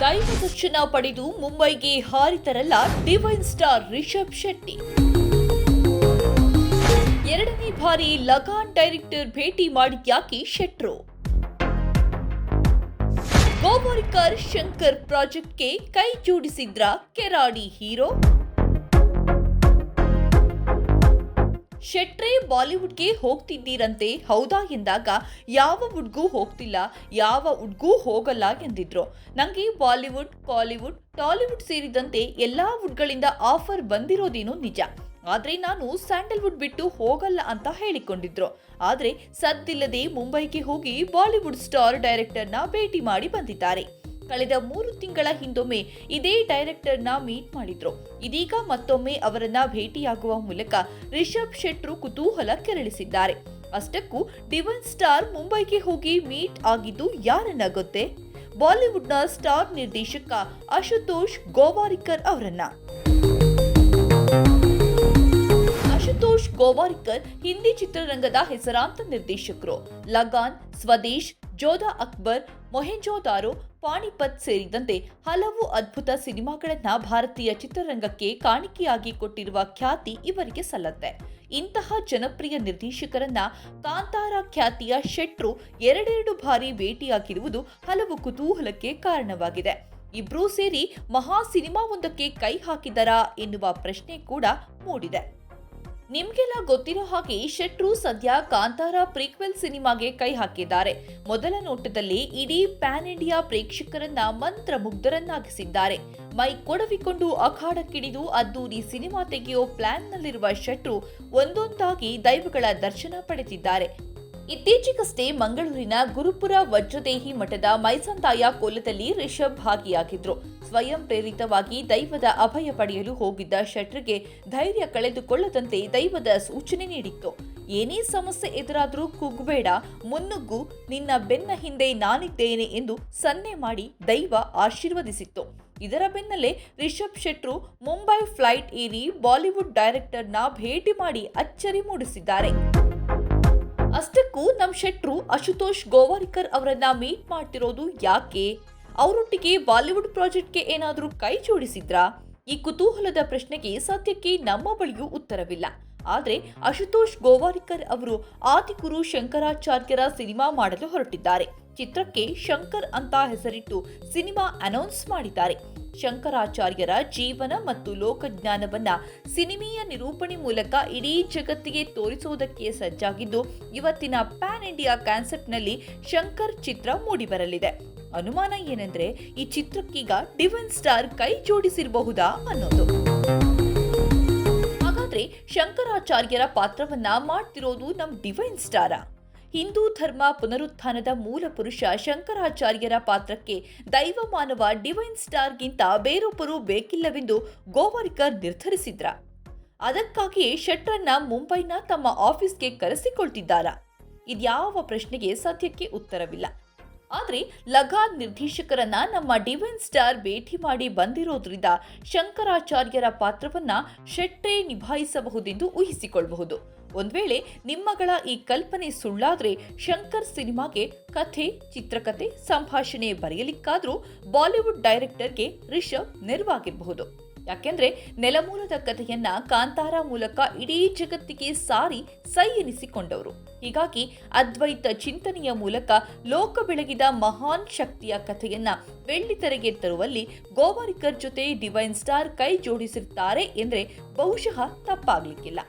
ದೈವ ದರ್ಶನ ಪಡೆದು ಮುಂಬೈಗೆ ಹಾರಿತರಲ್ಲ ಡಿವೈನ್ ಸ್ಟಾರ್ ರಿಷಬ್ ಶೆಟ್ಟಿ. ಎರಡನೇ ಬಾರಿ ಲಗಾನ್ ಡೈರೆಕ್ಟರ್ ಭೇಟಿ ಮಾಡಿದ್ಯಾಕೆ ಶೆಟ್ರು? ಗೋವಾರಿಕರ್ ಶಂಕರ್ ಪ್ರಾಜೆಕ್ಟ್ಗೆ ಕೈ ಜೋಡಿಸಿದ್ರ ಕೆರಾಡಿ ಹೀರೋ? ಶೆಟ್ರೆ ಬಾಲಿವುಡ್ಗೆ ಹೋಗ್ತಿದ್ದೀರಂತೆ, ಹೌದಾ ಎಂದಾಗ, ಯಾವ ಹುಡ್ಗೂ ಹೋಗ್ತಿಲ್ಲ, ಯಾವ ಹುಡ್ಗೂ ಹೋಗಲ್ಲ ಎಂದಿದ್ರು. ನಂಗೆ ಬಾಲಿವುಡ್, ಕಾಲಿವುಡ್, ಟಾಲಿವುಡ್ ಸೇರಿದಂತೆ ಎಲ್ಲಾ ವುಡ್ಗಳಿಂದ ಆಫರ್ ಬಂದಿರೋದೇನೋ ನಿಜ. ಆದ್ರೆ ನಾನು ಸ್ಯಾಂಡಲ್ವುಡ್ ಬಿಟ್ಟು ಹೋಗಲ್ಲ ಅಂತ ಹೇಳಿಕೊಂಡಿದ್ರು. ಆದ್ರೆ ಸದ್ದಿಲ್ಲದೆ ಮುಂಬೈಗೆ ಹೋಗಿ ಬಾಲಿವುಡ್ ಸ್ಟಾರ್ ಡೈರೆಕ್ಟರ್ನ ಭೇಟಿ ಮಾಡಿ ಬಂದಿದ್ದಾರೆ. ಕಳೆದ ಮೂರು ತಿಂಗಳ ಹಿಂದೊಮ್ಮೆ ಇದೇ ಡೈರೆಕ್ಟರ್ನ ಮೀಟ್ ಮಾಡಿದ್ರು. ಇದೀಗ ಮತ್ತೊಮ್ಮೆ ಅವರನ್ನ ಭೇಟಿಯಾಗುವ ಮೂಲಕ ರಿಷಬ್ ಶೆಟ್ರು ಕುತೂಹಲ ಕೆರಳಿಸಿದ್ದಾರೆ. ಅಷ್ಟಕ್ಕೂ ಡಿವನ್ ಸ್ಟಾರ್ ಮುಂಬೈಗೆ ಹೋಗಿ ಮೀಟ್ ಆಗಿದ್ದು ಯಾರನ್ನ ಗೊತ್ತೇ? ಬಾಲಿವುಡ್ನ ಸ್ಟಾರ್ ನಿರ್ದೇಶಕ ಅಶುತೋಷ್ ಗೋವಾರಿಕರ್ ಅವರನ್ನ. ಅಶುತೋಷ್ ಗೋವಾರಿಕರ್ ಹಿಂದಿ ಚಿತ್ರರಂಗದ ಹೆಸರಾಂತ ನಿರ್ದೇಶಕರು. ಲಗಾನ್, ಸ್ವದೇಶ್, ಜೋಧಾ ಅಕ್ಬರ್, ಮೊಹೆಂಜೋದಾರೋ ಪಾಣಿಪತ್ ಸೇರಿದಂತೆ ಹಲವು ಅದ್ಭುತ ಸಿನಿಮಾಗಳನ್ನ ಭಾರತೀಯ ಚಿತ್ರರಂಗಕ್ಕೆ ಕಾಣಿಕೆಯಾಗಿ ಕೊಟ್ಟಿರುವ ಖ್ಯಾತಿ ಇವರಿಗೆ ಸಲ್ಲತ್ತೆ. ಇಂತಹ ಜನಪ್ರಿಯ ನಿರ್ದೇಶಕರನ್ನ ಕಾಂತಾರ ಖ್ಯಾತಿಯ ಶೆಟ್ರು ಎರಡೆರಡು ಬಾರಿ ಭೇಟಿಯಾಗಿರುವುದು ಹಲವು ಕುತೂಹಲಕ್ಕೆ ಕಾರಣವಾಗಿದೆ. ಇಬ್ರೂ ಸೇರಿ ಮಹಾ ಸಿನಿಮಾವೊಂದಕ್ಕೆ ಕೈ ಹಾಕಿದರಾ ಎನ್ನುವ ಪ್ರಶ್ನೆ ಕೂಡ ಮೂಡಿದೆ. ನಿಮ್ಗೆಲ್ಲ ಗೊತ್ತಿರೋ ಹಾಗೆ ಶೆಟ್ರು ಸದ್ಯ ಕಾಂತಾರ ಪ್ರೀಕ್ವೆಲ್ ಸಿನಿಮಾಗೆ ಕೈ ಹಾಕಿದ್ದಾರೆ. ಮೊದಲ ನೋಟದಲ್ಲಿ ಇಡೀ ಪ್ಯಾನ್ ಇಂಡಿಯಾ ಪ್ರೇಕ್ಷಕರನ್ನ ಮಂತ್ರ ಮುಗ್ಧರನ್ನಾಗಿಸಿದ್ದಾರೆ ಮೈ ಕೊಡವಿಕೊಂಡು ಅಖಾಡಕ್ಕಿಡಿದು ಅದ್ದೂರಿ ಸಿನಿಮಾ ತೆಗೆಯೋ ಪ್ಲಾನ್ನಲ್ಲಿರುವ ಶೆಟ್ರು ಒಂದೊಂದಾಗಿ ದೈವಗಳ ದರ್ಶನ ಪಡೆದಿದ್ದಾರೆ. ಇತ್ತೀಚೆಗಷ್ಟೇ ಮಂಗಳೂರಿನ ಗುರುಪುರ ವಜ್ರದೇಹಿ ಮಠದ ಮೈಸಂತಾಯ ಕೋಲದಲ್ಲಿ ರಿಷಬ್ ಭಾಗಿಯಾಗಿದ್ರು. ಸ್ವಯಂ ಪ್ರೇರಿತವಾಗಿ ದೈವದ ಅಭಯ ಪಡೆಯಲು ಹೋಗಿದ್ದ ಶೆಟ್ರಿಗೆ ಧೈರ್ಯ ಕಳೆದುಕೊಳ್ಳದಂತೆ ದೈವದ ಸೂಚನೆ ನೀಡಿತ್ತು. ಏನೇ ಸಮಸ್ಯೆ ಎದುರಾದರೂ ಕುಗ್ಬೇಡ, ಮುನ್ನುಗ್ಗು, ನಿನ್ನ ಬೆನ್ನ ಹಿಂದೆ ನಾನಿದ್ದೇನೆ ಎಂದು ಸನ್ನೆ ಮಾಡಿ ದೈವ ಆಶೀರ್ವದಿಸಿತ್ತು. ಇದರ ಬೆನ್ನಲ್ಲೇ ರಿಷಬ್ ಶೆಟ್ರು ಮುಂಬೈ ಫ್ಲೈಟ್ ಏರಿ ಬಾಲಿವುಡ್ ಡೈರೆಕ್ಟರ್ನ ಭೇಟಿ ಮಾಡಿ ಅಚ್ಚರಿ ಮೂಡಿಸಿದ್ದಾರೆ. ಅಷ್ಟಕ್ಕೂ ನಮ್ಮ ಶೆಟ್ರು ಅಶುತೋಷ್ ಗೋವಾರಿಕರ್ ಅವರನ್ನ ಮೀಟ್ ಮಾಡ್ತಿರೋದು ಯಾಕೆ? ಅವರೊಟ್ಟಿಗೆ ಬಾಲಿವುಡ್ ಪ್ರಾಜೆಕ್ಟ್ಗೆ ಏನಾದರೂ ಕೈ ಜೋಡಿಸಿದ್ರಾ? ಈ ಕುತೂಹಲದ ಪ್ರಶ್ನೆಗೆ ಸದ್ಯಕ್ಕೆ ನಮ್ಮ ಬಳಿಯೂ ಉತ್ತರವಿಲ್ಲ. ಆದರೆ ಅಶುತೋಷ್ ಗೋವಾರಿಕರ್ ಅವರು ಆದಿಗುರು ಶಂಕರಾಚಾರ್ಯರ ಸಿನಿಮಾ ಮಾಡಲು ಹೊರಟಿದ್ದಾರೆ. ಚಿತ್ರಕ್ಕೆ ಶಂಕರ್ ಅಂತ ಹೆಸರಿಟ್ಟು ಸಿನಿಮಾ ಅನೌನ್ಸ್ ಮಾಡಿದ್ದಾರೆ. ಶಂಕರಾಚಾರ್ಯರ ಜೀವನ ಮತ್ತು ಲೋಕಜ್ಞಾನವನ್ನ ಸಿನಿಮೀಯ ನಿರೂಪಣೆ ಮೂಲಕ ಇಡೀ ಜಗತ್ತಿಗೆ ತೋರಿಸುವುದಕ್ಕೆ ಸಜ್ಜಾಗಿದ್ದು, ಇವತ್ತಿನ ಪ್ಯಾನ್ ಇಂಡಿಯಾ ಕಾನ್ಸೆಪ್ಟ್ನಲ್ಲಿ ಶಂಕರ್ ಚಿತ್ರ ಮೂಡಿಬರಲಿದೆ. ಅನುಮಾನ ಏನೆಂದ್ರೆ, ಈ ಚಿತ್ರಕ್ಕೀಗ ಡಿವನ್ ಸ್ಟಾರ್ ಕೈ ಜೋಡಿಸಿರಬಹುದಾ ಅನ್ನೋದು. ಹಾಗಾದ್ರೆ ಶಂಕರಾಚಾರ್ಯರ ಪಾತ್ರವನ್ನ ಮಾಡ್ತಿರೋದು ನಮ್ ಡಿವೈನ್ ಸ್ಟಾರಾ? ಹಿಂದೂ ಧರ್ಮ ಪುನರುತ್ಥಾನದ ಮೂಲ ಪುರುಷ ಶಂಕರಾಚಾರ್ಯರ ಪಾತ್ರಕ್ಕೆ ದೈವ ಮಾನವ ಡಿವೈನ್ ಸ್ಟಾರ್ಗಿಂತ ಬೇರೊಬ್ಬರು ಬೇಕಿಲ್ಲವೆಂದು ಗೋವರ್ಕರ್ ನಿರ್ಧರಿಸಿದ್ರ. ಅದಕ್ಕಾಗಿಯೇ ಶೆಟ್ಟರನ್ನ ಮುಂಬೈನ ತಮ್ಮ ಆಫೀಸ್ಗೆ ಕರೆಸಿಕೊಳ್ತಿದ್ದಾರಾ? ಇದ್ಯಾವ ಪ್ರಶ್ನೆಗೆ ಸದ್ಯಕ್ಕೆ ಉತ್ತರವಿಲ್ಲ. ಆದರೆ ಲಗಾನ್ ನಿರ್ದೇಶಕರನ್ನ ನಮ್ಮ ಡಿವೈನ್ ಸ್ಟಾರ್ ಭೇಟಿ ಮಾಡಿ ಬಂದಿರೋದ್ರಿಂದ ಶಂಕರಾಚಾರ್ಯರ ಪಾತ್ರವನ್ನ ಶೆಟ್ಟೆ ನಿಭಾಯಿಸಬಹುದೆಂದು ಊಹಿಸಿಕೊಳ್ಳಬಹುದು ಒಂದ್ ವೇಳೆ ನಿಮ್ಮಗಳ ಈ ಕಲ್ಪನೆ ಸುಳ್ಳಾದರೆ ಶಂಕರ್ ಸಿನಿಮಾಗೆ ಕಥೆ ಚಿತ್ರಕಥೆ ಸಂಭಾಷಣೆ ಬರೆಯಲಿಕ್ಕಾದರೂ ಬಾಲಿವುಡ್ ಡೈರೆಕ್ಟರ್ಗೆ ರಿಷಬ್ ನೆರವಾಗಿರಬಹುದು. ಯಾಕೆಂದ್ರೆ ನೆಲಮೂಲದ ಕಥೆಯನ್ನ ಕಾಂತಾರ ಮೂಲಕ ಇಡೀ ಜಗತ್ತಿಗೆ ಸಾರಿ ಸೈ ಎನಿಸಿಕೊಂಡವರು. ಹೀಗಾಗಿ ಅದ್ವೈತ ಚಿಂತನೆಯ ಮೂಲಕ ಲೋಕ ಬೆಳಗಿದ ಮಹಾನ್ ಶಕ್ತಿಯ ಕಥೆಯನ್ನ ಬೆಳ್ಳಿತೆರೆಗೆ ತರುವಲ್ಲಿ ಗೋವಾರಿಕರ್ ಜೊತೆ ಡಿವೈನ್ ಸ್ಟಾರ್ ಕೈ ಜೋಡಿಸಿರುತ್ತಾರೆ ಎಂದರೆ ಬಹುಶಃ ತಪ್ಪಾಗ್ಲಿಕ್ಕಿಲ್ಲ.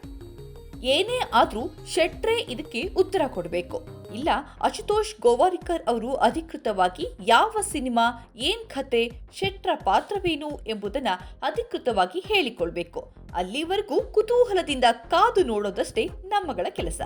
ಏನೇ ಆದರೂ ಶೆಟ್ರೆ ಇದಕ್ಕೆ ಉತ್ತರ ಕೊಡಬೇಕು. ಇಲ್ಲ, ಅಶುತೋಷ್ ಗೋವಾರಿಕರ್ ಅವರು ಅಧಿಕೃತವಾಗಿ ಯಾವ ಸಿನಿಮಾ, ಏನ್ ಕತೆ, ಶೆಟ್ರ ಪಾತ್ರವೇನು ಎಂಬುದನ್ನ ಅಧಿಕೃತವಾಗಿ ಹೇಳಿಕೊಳ್ಬೇಕು. ಅಲ್ಲಿವರೆಗೂ ಕುತೂಹಲದಿಂದ ಕಾದು ನೋಡೋದಷ್ಟೇ ನಮ್ಮಗಳ ಕೆಲಸ.